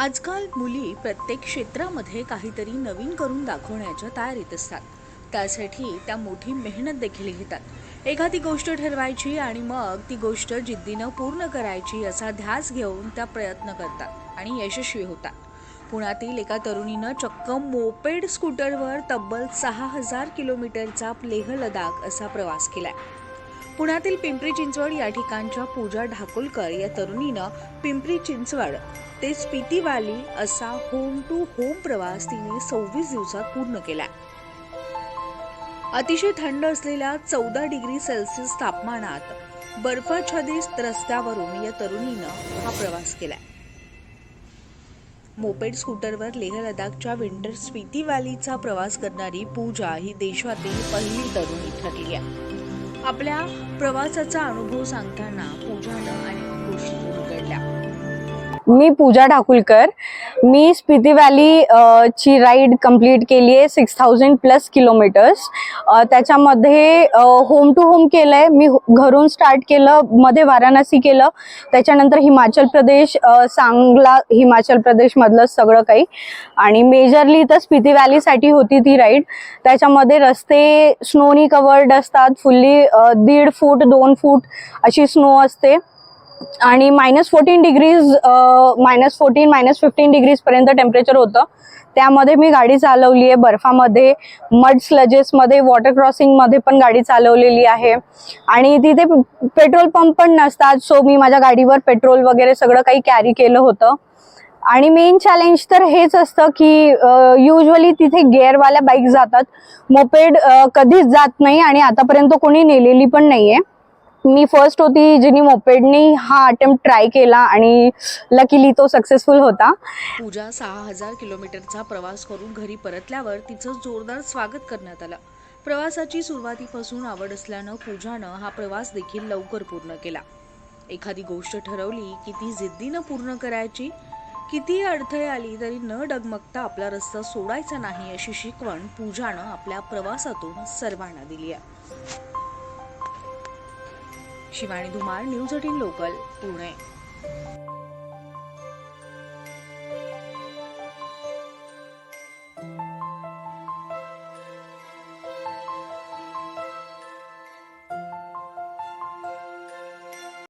आजकाल मुली प्रत्येक क्षेत्रामध्ये काहीतरी नवीन करून दाखवण्याच्या तयारीत असतात. त्यासाठी त्या मोठी मेहनत देखील घेतात. एखादी गोष्ट ठरवायची आणि मग ती गोष्ट जिद्दीनं पूर्ण करायची असा ध्यास घेऊन त्या प्रयत्न करतात आणि यशस्वी होतात. पुण्यातील एका तरुणीनं चक्क मोपेड स्कूटरवर तब्बल सहा हजार किलोमीटरचा लेह लडाख असा प्रवास केलाय. पुण्यातील पिंपरी चिंचवड या ठिकाणच्या पूजा ढाकुलकर या तरुणीनं पिंपरी चिंचवड ते स्पितीवाली असा होम टू होम प्रवास तिने सव्वीस दिवसात पूर्ण केला अतिशय थंड असलेल्या चौदा डिग्री सेल्सिअस तापमानात बर्फाच्छादित रस्त्यावरून या तरुणीनं हा प्रवास केला मोपेड स्कूटरवर लेह लडाखच्या विंटर स्पिती व्हॅलीचा प्रवास करणारी पूजा ही देशातील पहिली तरुणी ठरली आहे. आपल्या प्रवासाचा अनुभव सांगताना पूजानं अनेक गोष्टी मी पूजा ढाकुलकर मी स्पिती व्हॅली ची राईड कंप्लीट केली आहे सिक्स थाउजंड प्लस किलोमीटर्स त्याच्यामध्ये होम टू होम केलं आहे मी घरून स्टार्ट केलं मध्ये वाराणसी केलं. त्याच्यानंतर हिमाचल प्रदेश सांगला हिमाचल प्रदेशमधलं सगळं काही. आणि मेजरली तर स्पिती व्हॅलीसाठी होती ती राईड त्याच्यामध्ये रस्ते स्नोनी कवर्ड असतात. फुल्ली दीड फूट दोन फूट अशी स्नो असते. आणि minus fourteen degrees minus fourteen minus fifteen डिग्रीजपर्यंत temperature होतं. त्यामध्ये मी गाडी चालवली आहे बर्फामध्ये मड स्लजेसमध्ये वॉटर क्रॉसिंगमध्ये पण गाडी चालवलेली आहे. आणि तिथे पेट्रोल पंप पण नसतात सो मी माझ्या गाडीवर पेट्रोल वगैरे सगळं काही कॅरी केलं होतं. आणि मेन चॅलेंज तर हेच असतं की युजली तिथे गेअरवाल्या बाईक जातात. मोपेड कधीच जात नाही आणि आतापर्यंत कोणी नेलेली पण नाहीये. मी फर्स्ट होती जिनी मोपेडनी हा अटेम्प्ट ट्राय केला आणि लकीली तो सक्सेसफुल होता. पूजा सहा हजार किलोमीटरचा प्रवास करून घरी परतल्यावर तिचं जोरदार स्वागत करण्यात आलं. प्रवासाची सुरुवातीपासून आवड असल्यानं पूजानं हा प्रवास देखील लवकर पूर्ण केला. एखादी गोष्ट ठरवली की ती जिद्दीनं पूर्ण करायची कितीही अडथळे आली तरी न डगमगता आपला रस्ता सोडायचा नाही अशी शिकवण पूजानं आपल्या प्रवासातून सर्वांना दिली आहे. Shivani Dhumal news eighteen local Pune.